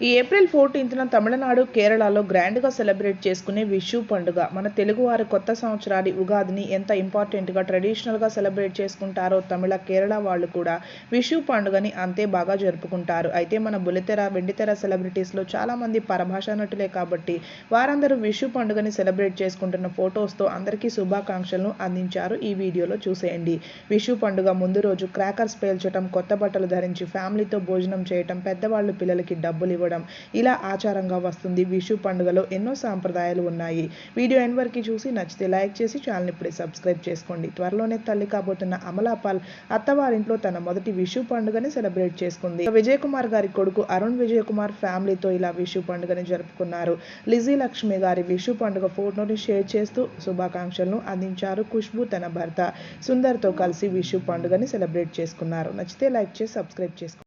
ఈ ఏప్రిల్ ఫోర్టీన్త్న తమిళనాడు కేరళలో గ్రాండ్గా సెలబ్రేట్ చేసుకునే విషు పండుగ. మన తెలుగువారి కొత్త సంవత్సరాది ఉగాదిని ఎంత ఇంపార్టెంట్గా ట్రెడిషనల్గా సెలబ్రేట్ చేసుకుంటారో తమిళ కేరళ వాళ్ళు కూడా విషు పండుగని అంతే బాగా జరుపుకుంటారు. అయితే మన బులితెర వెండితెర సెలబ్రిటీస్లో చాలామంది పరభాషా నటులే కాబట్టి వారందరూ విషు పండుగని సెలబ్రేట్ చేసుకుంటున్న ఫొటోస్తో అందరికీ శుభాకాంక్షలను అందించారు. ఈ వీడియోలో చూసేయండి. విషు పండుగ ముందు రోజు క్రాకర్స్ పేల్చడం కొత్త బట్టలు ధరించి ఫ్యామిలీతో భోజనం చేయటం పెద్దవాళ్ళు పిల్లలకి డబ్బులు ఇవ్వడం. ఇలా ఆచారంగా వస్తుంది. విషు పండుగలో ఎన్నో సాంప్రదాయాలు ఉన్నాయి. వీడియో ఎండ్ వరకు చూసి నచ్చితే లైక్ చేసి ఛానల్ ఇప్పుడే సబ్స్క్రైబ్ చేసుకోండి. త్వరలోనే తల్లి కాబోతున్న అమలాపాల్ అత్తవారింట్లో తన మొదటి విషు పండుగని సెలబ్రేట్ చేసుకుంది. విజయ్ కుమార్ గారి కొడుకు అరుణ్ విజయ్ కుమార్ ఫ్యామిలీతో ఇలా విషు పండుగని జరుపుకున్నారు. లిజీ లక్ష్మి గారి విషు పండుగ ఫోటోని షేర్ చేస్తూ శుభాకాంక్షలను అందించారు ఖుష్బు తన భర్త. సుందర్తో కలిసి విషు పండుగని సెలబ్రేట్ చేసుకున్నారు. నచ్చితే లైక్ చేసి సబ్స్క్రైబ్ చేసుకోండి.